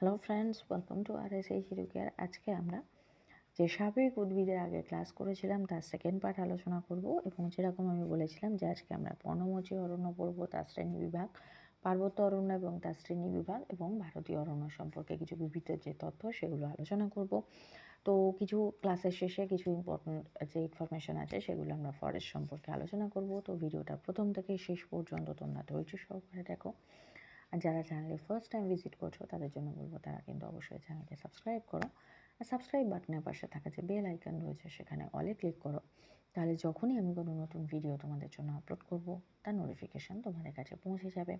Hello friends welcome to R S eye care আজকে আমরা যে স্বাভাবিক উদ্ভিদের আগে ক্লাস করেছিলাম, তার সেকেন্ড পার্ট আলোচনা করব এবং যেরকম আমি বলেছিলাম যে আজকে আমরা পর্ণমোচী অরণ্য পড়ব, তার শ্রেণি বিভাগ, পার্বত্য অরণ্য এবং তার শ্রেণি বিভাগ এবং ভারতীয় অরণ্য সম্পর্কে কিছু বিবিধ যে তথ্য সেগুলো আলোচনা করব। তো কিছু ক্লাসের শেষে কিছু ইম্পর্টেন্ট যে ইনফরমেশন আছে সেগুলো আমরা ফরেস্ট সম্পর্কে আলোচনা করব। তো ভিডিওটা প্রথম থেকে শেষ পর্যন্ত তোমরা ধৈর্য সহকারে দেখো। আর যারা চ্যানেলে ফার্স্ট টাইম ভিজিট করছ, তাদের জন্য বলব তারা কিন্তু অবশ্যই চ্যানেলকে সাবস্ক্রাইব করো। আর সাবস্ক্রাইব বাটনের পাশে থাকা যে বেল আইকন রয়েছে, সেখানে অলে ক্লিক করো। তাহলে যখনই আমি কোনো নতুন ভিডিও তোমাদের জন্য আপলোড করব, তার নোটিফিকেশান তোমাদের কাছে পৌঁছে যাবে।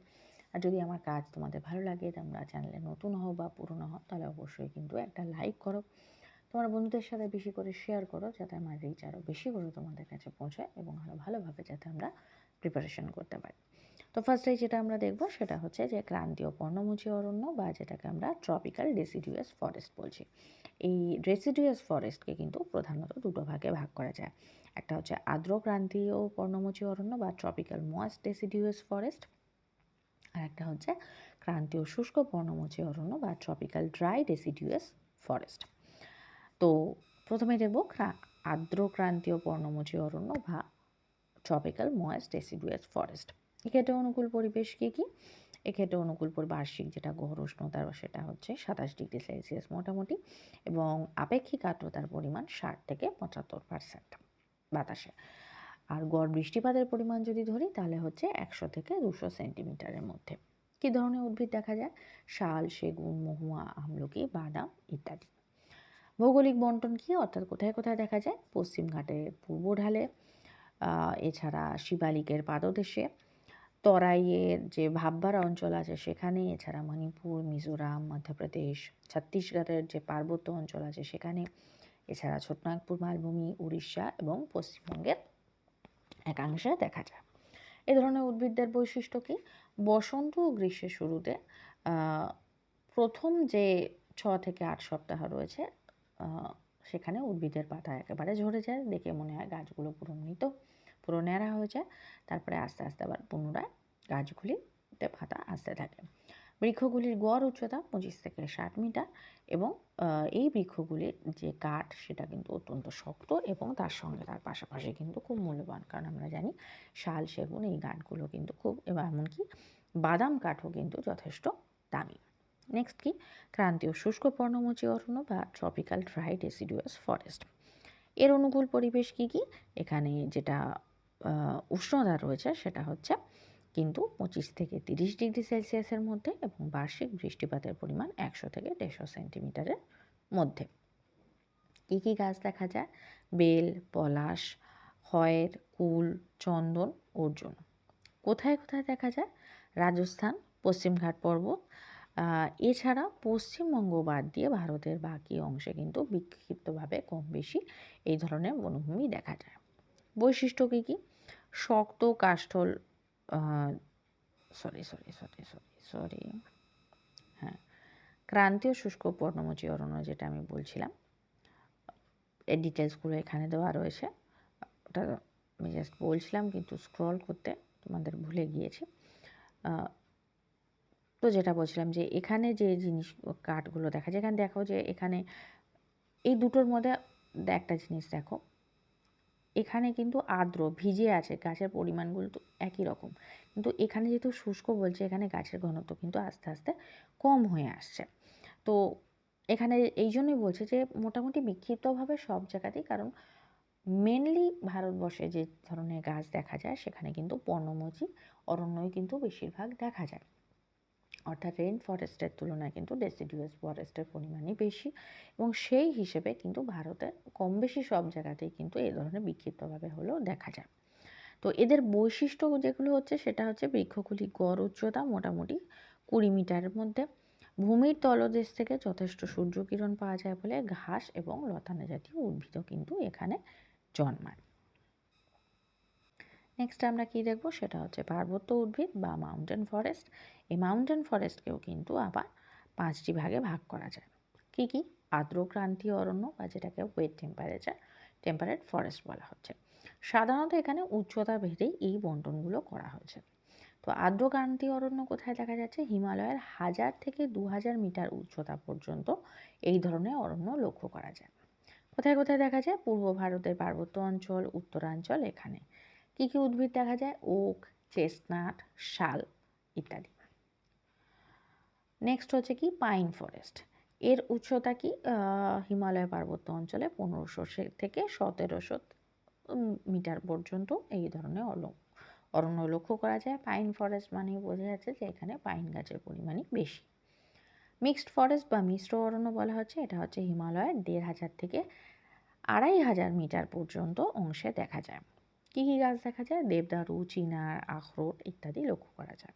আর যদি আমার কাজ তোমাদের ভালো লাগে, তোমরা চ্যানেলে নতুন হও বা পুরনো হও, তাহলে অবশ্যই কিন্তু একটা লাইক করো। তোমার বন্ধুদের সাথে বেশি করে শেয়ার করো, যাতে আমার রিচ আরও বেশি করে তোমাদের কাছে পৌঁছায় এবং আরও ভালোভাবে যাতে আমরা প্রিপারেশন করতে পারি। তো ফার্স্টে যেটা আমরা দেখব সেটা হচ্ছে যে ক্রান্তীয় পর্ণমোচী অরণ্য বা যেটাকে আমরা ট্রপিক্যাল ডেসিডিউয়াস ফরেস্ট বলছি। এই ডেসিডিউয়াস ফরেস্টকে কিন্তু প্রধানত দুটো ভাগে ভাগ করা যায়। একটা হচ্ছে আর্দ্র ক্রান্তীয় পর্ণমোচী অরণ্য বা ট্রপিক্যাল মোয়াস্ট ডেসিডিউয়াস ফরেস্ট আর একটা হচ্ছে ক্রান্তীয় শুষ্ক পর্ণমোচী অরণ্য বা ট্রপিক্যাল ড্রাই ডেসিডিউয়াস ফরেস্ট তো প্রথমে দেখব আর্দ্র ক্রান্তীয় পর্ণমোচী অরণ্য বা ট্রপিক্যাল মোয়াস্ট ডেসিডুয়াস ফরেস্ট এক্ষেত্রে অনুকূল পরিবেশ কী কী? এক্ষেত্রে অনুকূল বার্ষিক যেটা গড় উষ্ণতা সেটা হচ্ছে সাতাশ ডিগ্রি সেলসিয়াস মোটামুটি এবং আপেক্ষিক আর্দ্রতার পরিমাণ ষাট থেকে পঁচাত্তর পার্সেন্ট বাতাসে। আর গড় বৃষ্টিপাতের পরিমাণ যদি ধরি তাহলে হচ্ছে একশো থেকে দুশো সেন্টিমিটারের মধ্যে। কী ধরনের উদ্ভিদ দেখা যায়? শাল, সেগুন, মহুয়া, আমলকি, বাদাম ইত্যাদি। ভৌগোলিক বন্টন কী? অর্থাৎ কোথায় কোথায় দেখা যায়? পশ্চিমঘাটের পূর্ব ঢালে এছাড়া শিবালিকের পাদদেশে তরাইয়ের যে ভাববার অঞ্চল আছে সেখানে, এছাড়া মণিপুর, মিজোরাম, মধ্যপ্রদেশ, ছত্তিশগড়ের যে পার্বত্য অঞ্চল আছে সেখানে, এছাড়া ছোটনাগপুর, মালভূমি, উড়িষ্যা এবং পশ্চিমবঙ্গের একাংশে দেখা যায়। এ ধরনের উদ্ভিদদের বৈশিষ্ট্য কি? বসন্ত ও গ্রীষ্মের শুরুতে প্রথম যে ছ থেকে আট সপ্তাহ রয়েছে সেখানে উদ্ভিদের পাতা একেবারে ঝরে যায়, দেখে মনে হয় গাছগুলো পুরো মৃত। পুরো ন্যাড়া হয়ে যায়। তারপরে আস্তে আস্তে আবার পুনরায় গাছগুলিতে পাতা আসতে থাকে। বৃক্ষগুলির গড় উচ্চতা পঁচিশ থেকে ষাট মিটার এবং এই বৃক্ষগুলির যে কাঠ সেটা কিন্তু অত্যন্ত শক্ত এবং তার সঙ্গে তার পাশাপাশি কিন্তু খুব মূল্যবান। কারণ আমরা জানি শাল, সেগুন এই কাঠগুলো কিন্তু খুব, এবং এমনকি বাদাম কাঠও কিন্তু যথেষ্ট দামি। নেক্সট কি? ক্রান্তীয় শুষ্ক পর্ণমোচী অরণ্য বা ট্রপিক্যাল ড্রাই ডেসিডুয়াস ফরেস্ট এর অনুকূল পরিবেশ কী কী? এখানে যেটা উষ্ণতা রয়েছে, সেটা হচ্ছে কিন্তু পঁচিশ থেকে তিরিশ ডিগ্রি সেলসিয়াসের মধ্যে এবং বার্ষিক বৃষ্টিপাতের পরিমাণ একশো থেকে দেড়শো সেন্টিমিটারের মধ্যে। কী কী গাছ দেখা যায়? বেল, পলাশ হয়ের কুল, চন্দন, অর্জুন। কোথায় কোথায় দেখা যায়? রাজস্থান, পশ্চিমঘাট পর্বত। এছাড়া পশ্চিমবঙ্গ বাদ দিয়ে ভারতের বাকি অংশে কিন্তু বিক্ষিপ্তভাবে কম বেশি এই ধরনের বনভূমি দেখা যায়। বৈশিষ্ট্য কী কী? শক্ত কাষ্ঠল sorry sorry sorry sorry sorry হ্যাঁ ক্রান্তীয় শুষ্ক পর্ণমোচী অরণ্য যেটা আমি বলছিলাম এর ডিটেলসগুলো এখানে দেওয়া রয়েছে, ওটা আমি জাস্ট বলছিলাম, কিন্তু স্ক্রল করতে তোমাদের ভুলে গিয়েছি তো যেটা বলছিলাম যে এখানে যে জিনিস, কাঠগুলো দেখা যায়, এখানে দেখো যে এখানে এই দুটোর মধ্যে একটা জিনিস দেখো এখানে কিন্তু আর্দ্র, ভিজে আছে, গাছের পরিমাণগুলো তো একই রকম। কিন্তু এখানে যেহেতু শুষ্ক বলছে, এখানে গাছের ঘনত্ব কিন্তু আস্তে আস্তে কম হয়ে আসছে। তো এখানে এই জন্যই বলছে যে, মোটামুটি বিক্ষিপ্তভাবে সব জায়গাতেই, কারণ মেনলি ভারতবর্ষে যে ধরনের গাছ দেখা যায়, সেখানে কিন্তু পর্ণমোচী অরণ্যই কিন্তু বেশিরভাগ দেখা যায়। অর্থাৎ রেন ফরেস্টের তুলনায় কিন্তু ডেসিডিউয়াস ফরেস্টের পরিমাণই বেশি এবং সেই হিসেবে কিন্তু ভারতে কম বেশি সব জায়গাতেই কিন্তু এই ধরনের বিক্ষিপ্তভাবে হলেও দেখা যায়। তো এদের বৈশিষ্ট্য যেগুলো হচ্ছে সেটা হচ্ছে বৃক্ষগুলি গড় উচ্চতা মোটামুটি কুড়ি মিটারের মধ্যে। ভূমির তলদেশ থেকে যথেষ্ট সূর্যকিরণ পাওয়া যায় বলে ঘাস এবং লতানো জাতীয় উদ্ভিদও কিন্তু এখানে জন্মায়। নেক্সট আমরা কী দেখব? সেটা হচ্ছে পার্বত্য উদ্ভিদ বা মাউন্টেন ফরেস্ট এই মাউন্টেন ফরেস্টকেও কিন্তু আবার পাঁচটি ভাগে ভাগ করা যায়। কী কী? আর্দ্রক্রান্তীয় অরণ্য বা যেটাকে ওয়েট টেম্পারেচার টেম্পারেট ফরেস্ট বলা হচ্ছে। সাধারণত এখানে উচ্চতা ভেদেই এই বন্টনগুলো করা হয়েছে। তো আর্দ্রক্রান্তি অরণ্য কোথায় দেখা যাচ্ছে? হিমালয়ের হাজার থেকে দু হাজার মিটার উচ্চতা পর্যন্ত এই ধরনের অরণ্য লক্ষ্য করা যায়। কোথায় কোথায় দেখা যায়? পূর্ব ভারতের পার্বত্য অঞ্চল, উত্তরাঞ্চল এখানে। কী কী উদ্ভিদ দেখা যায়? ওক, চেস্টনাট, শাল ইত্যাদি। নেক্সট হচ্ছে কি? পাইন ফরেস্ট এর উচ্চতা কি? হিমালয় পার্বত্য অঞ্চলে পনেরোশো থেকে সতেরোশো মিটার পর্যন্ত এই ধরনের অরণ্য লক্ষ্য করা যায়। পাইন ফরেস্ট মানে বোঝা যাচ্ছে যে এখানে পাইন গাছের পরিমাণই বেশি। মিক্সড ফরেস্ট বা মিশ্র অরণ্য বলা হচ্ছে, এটা হচ্ছে হিমালয়ের দেড় হাজার থেকে আড়াই হাজার মিটার পর্যন্ত অংশে দেখা যায়। কী কী গাছ দেখা যায়? দেবদারু, চিনার, আখরোট ইত্যাদি লক্ষ্য করা যায়।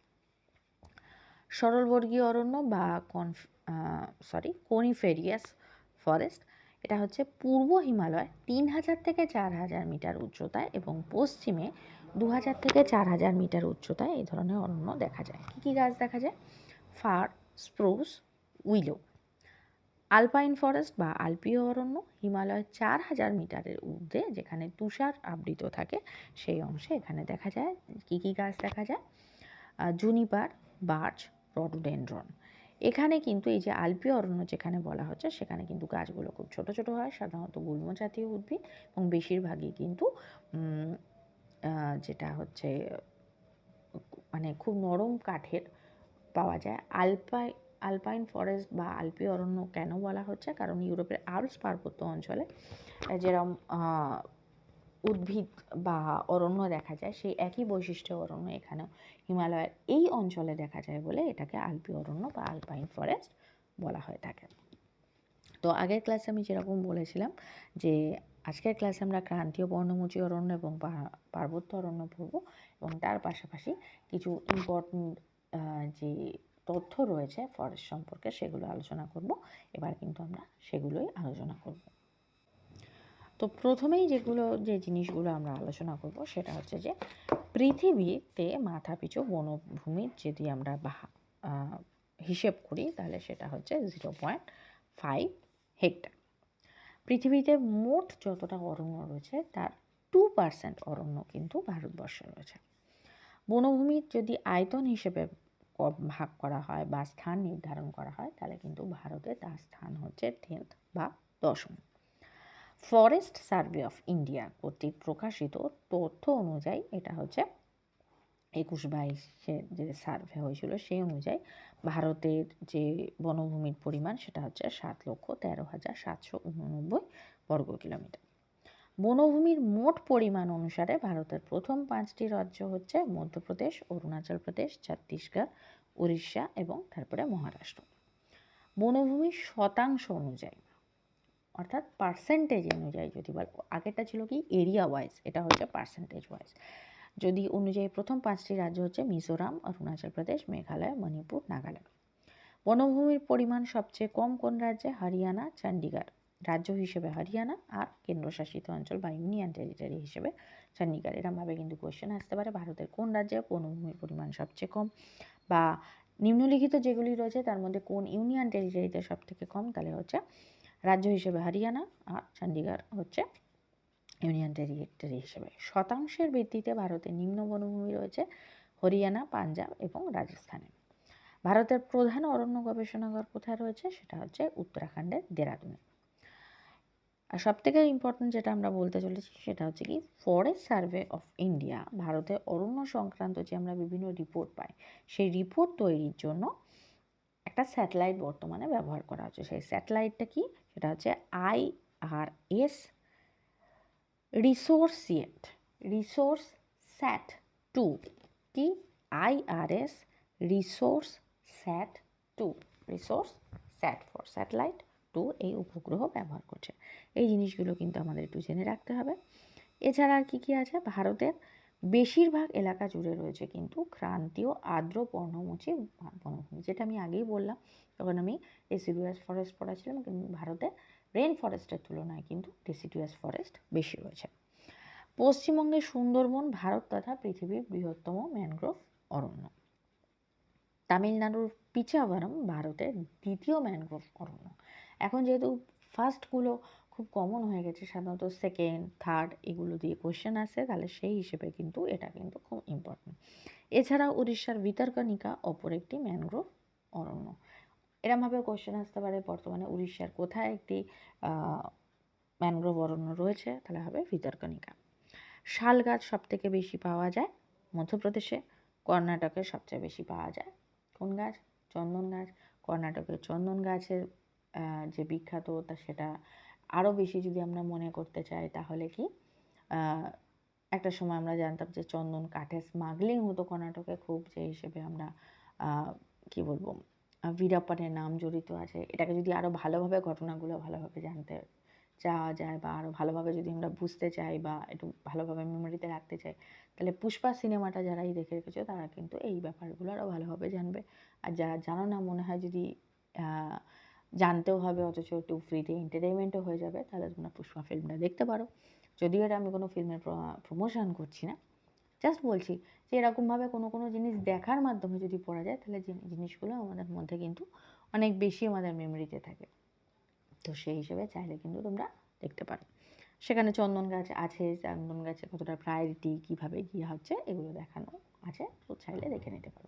সরলবর্গীয় অরণ্য বা কনফ সরি কনিফেরিয়াস ফরেস্ট এটা হচ্ছে পূর্ব হিমালয় তিন হাজার থেকে চার হাজার মিটার উচ্চতায় এবং পশ্চিমে দু হাজার থেকে চার হাজার মিটার উচ্চতায় এই ধরনের অরণ্য দেখা যায়। কী কী গাছ দেখা যায়? Fir, spruce, willow. Alpine forest বা আলপীয় অরণ্য হিমালয়ের চার হাজার মিটারের ঊর্ধ্বে, যেখানে তুষার আবৃত থাকে, সেই অংশে এখানে দেখা যায় কী কী গাছ দেখা যায়? Juniper, birch, rhododendron. এখানে কিন্তু এই যে আলপীয় অরণ্য যেখানে বলা হচ্ছে, সেখানে কিন্তু গাছগুলো খুব ছোট ছোট হয়, সাধারণত গুল্ম জাতীয় উদ্ভিদ এবং বেশিরভাগই কিন্তু যেটা হচ্ছে মানে খুব নরম কাঠের পাওয়া যায়। আলপাই আলপাইন ফরেস্ট বা আলপি অরণ্য কেন বলা হচ্ছে? কারণ ইউরোপের আলস পার্বত্য অঞ্চলে যেরকম উদ্ভিদ বা অরণ্য দেখা যায়, সেই একই বৈশিষ্ট্য অরণ্য এখানেও হিমালয়ের এই অঞ্চলে দেখা যায় বলে এটাকে আলপি অরণ্য বা আলপাইন ফরেস্ট বলা হয়ে থাকে। তো আগের ক্লাসে আমি যেরকম বলেছিলাম যে, আজকের ক্লাসে আমরা ক্রান্তীয় বর্ণমোচী অরণ্য এবং পার্বত্য অরণ্য পড়ব এবং তার পাশাপাশি কিছু ইম্পর্টেন্ট যে তথ্য রয়েছে ফরেস্ট সম্পর্কে, সেগুলো আলোচনা করব। এবার কিন্তু আমরা সেগুলোই আলোচনা করব। তো প্রথমেই যেগুলো, যে জিনিসগুলো আমরা আলোচনা করব, সেটা হচ্ছে যে পৃথিবীতে মাথাপিছু বনভূমির যদি আমরা হিসেব করি, তাহলে সেটা হচ্ছে জিরো পয়েন্ট ফাইভ হেক্টর পৃথিবীতে মোট যতটা অরণ্য রয়েছে, তার টু পার্সেন্ট অরণ্য কিন্তু ভারতবর্ষে রয়েছে। বনভূমির যদি আয়তন হিসেবে ভাগ করা হয় বা স্থান নির্ধারণ করা হয়, তাহলে কিন্তু ভারতে তার স্থান হচ্ছে টেন্থ বা দশম। ফরেস্ট সার্ভে অফ ইন্ডিয়া কর্তৃক প্রকাশিত তথ্য অনুযায়ী এটা হচ্ছে একুশ বাইশে যে সার্ভে হয়েছিল সেই অনুযায়ী ভারতের যে বনভূমির পরিমাণ সেটা হচ্ছে সাত লক্ষ তেরো হাজার সাতশো উননব্বই বর্গ কিলোমিটার। বনভূমির মোট পরিমাণ অনুসারে ভারতের প্রথম পাঁচটি রাজ্য হচ্ছে মধ্যপ্রদেশ, অরুণাচল প্রদেশ, ছত্তিশগড়, উড়িষ্যা এবং তারপরে মহারাষ্ট্র। বনভূমির শতাংশ অনুযায়ী, অর্থাৎ পার্সেন্টেজ অনুযায়ী যদি বল, আগেরটা ছিল কি? এরিয়া ওয়াইজ এটা হচ্ছে পার্সেন্টেজ ওয়াইজ যদি অনুযায়ী প্রথম পাঁচটি রাজ্য হচ্ছে মিজোরাম, অরুণাচল প্রদেশ, মেঘালয়, মণিপুর, নাগাল্যান্ড। বনভূমির পরিমাণ সবচেয়ে কম কোন রাজ্যে? হরিয়ানা চণ্ডীগড় রাজ্য হিসেবে হরিয়ানা আর কেন্দ্রশাসিত অঞ্চল বা ইউনিয়ন টেরিটরি হিসেবে চণ্ডীগড় এরমভাবে কিন্তু কোয়েশ্চেন আসতে পারে, ভারতের কোন রাজ্যে বনভূমির পরিমাণ সবচেয়ে কম? বা নিম্নলিখিত যেগুলি রয়েছে, তার মধ্যে কোন ইউনিয়ন টেরিটরিতে সব থেকে কম? তাহলে হচ্ছে রাজ্য হিসেবে হরিয়ানা আর চণ্ডীগড় হচ্ছে ইউনিয়ন টেরিটরি হিসেবে। শতাংশের ভিত্তিতে ভারতের নিম্ন বনভূমি রয়েছে হরিয়ানা, পাঞ্জাব এবং রাজস্থানে। ভারতের প্রধান অরণ্য গবেষণাগার কোথায় রয়েছে? সেটা হচ্ছে উত্তরাখণ্ডের দেরাদুনে। আর সবথেকে ইম্পর্টেন্ট যেটা আমরা বলতে চলেছি সেটা হচ্ছে কি ফরেস্ট সার্ভে অফ ইন্ডিয়া ভারতের অরণ্য সংক্রান্ত যে আমরা বিভিন্ন রিপোর্ট পাই, সেই রিপোর্ট তৈরির জন্য একটা স্যাটেলাইট বর্তমানে ব্যবহার করা হচ্ছে। সেই স্যাটেলাইটটা কি? সেটা হচ্ছে I R S resourcesat resource sat two কি? I R S resource sat two resource sat for satellite two এই উপগ্রহ ব্যবহার করছে। এই জিনিসগুলো কিন্তু আমাদের একটু জেনে রাখতে হবে। এছাড়া আর কী কী আছে? ভারতের বেশিরভাগ এলাকা জুড়ে রয়েছে কিন্তু ক্রান্তীয় আর্দ্র পর্ণমোচী বনভূমি। যেটা আমি আগেই বললাম তখন আমি ডেসিডুয়াস ফরেস্ট পড়াছিলাম কিন্তু ভারতে রেন ফরেস্টের তুলনায় কিন্তু ডেসিডুয়াস ফরেস্ট বেশি রয়েছে। পশ্চিমবঙ্গের সুন্দরবন, ভারত তথা পৃথিবীর বৃহত্তম ম্যানগ্রোভ অরণ্য। তামিলনাড়ুর পিচাভারম ভারতের দ্বিতীয় ম্যানগ্রোভ অরণ্য। যেহেতু ফার্স্টগুলো খুব কমন হয়ে গেছে, সাধারণত সেকেন্ড থার্ড এগুলো দিয়ে কোশ্চেন আসে, তাহলে সেই হিসেবে কিন্তু এটা কিন্তু খুব ইম্পর্টেন্ট এছাড়া উড়িষ্যার ভিতরকণিকা, অপর একটি ম্যানগ্রোভ অরণ্য। এরমভাবে কোশ্চেন আসতে পারে, বর্তমানে উড়িষ্যার কোথায় একটি ম্যানগ্রোভ অরণ্য রয়েছে, তাহলে হবে ভিতরকণিকা। শাল গাছ সব থেকে বেশি পাওয়া যায় মধ্যপ্রদেশে, কর্ণাটকে সবচেয়ে বেশি পাওয়া যায় কোন গাছ? চন্দন গাছ। কর্ণাটকের চন্দন গাছের যে বিখ্যাত, তা সেটা আরও বেশি যদি আমরা মনে করতে চাই, তাহলে কি? একটা সময় আমরা জানতাম যে চন্দন কাঠে স্মাগলিং হতো কর্ণাটকে খুব, যে হিসেবে আমরা কি বলব বীরাপ্পানের নাম জড়িত আছে। এটাকে যদি আরও ভালোভাবে, ঘটনাগুলো ভালোভাবে জানতে চাওয়া যায় বা আরও ভালোভাবে যদি আমরা বুঝতে চাই বা একটু ভালোভাবে মেমোরিতে রাখতে চাই, তাহলে পুষ্পা সিনেমাটা যারাই দেখে রেখেছো, তারা কিন্তু এই ব্যাপারগুলো আরও ভালোভাবে জানবে। আর যারা জানো না, মনে হয় যদি জানতেও হবে, অথচ একটু ফ্রিতে এন্টারটেনমেন্টও হয়ে যাবে, তাহলে তোমরা পুষ্পা ফিল্মটা দেখতে পারো। যদিও এটা আমি কোনো ফিল্মের প্রমোশন করছি না জাস্ট বলছি যে এরকমভাবে কোনো কোনো জিনিস দেখার মাধ্যমে যদি পড়া যায়, তাহলে জিনি- জিনিসগুলো আমাদের মধ্যে কিন্তু অনেক বেশি আমাদের মেমোরিতে থাকে। তো সেই হিসেবে চাইলে কিন্তু তোমরা দেখতে পারো। সেখানে চন্দন গাছ আছে, চন্দন গাছে কতটা প্রায়োরিটি কীভাবে কী হচ্ছে, এগুলো দেখানো আছে, তো চাইলে দেখে নিতে পারো।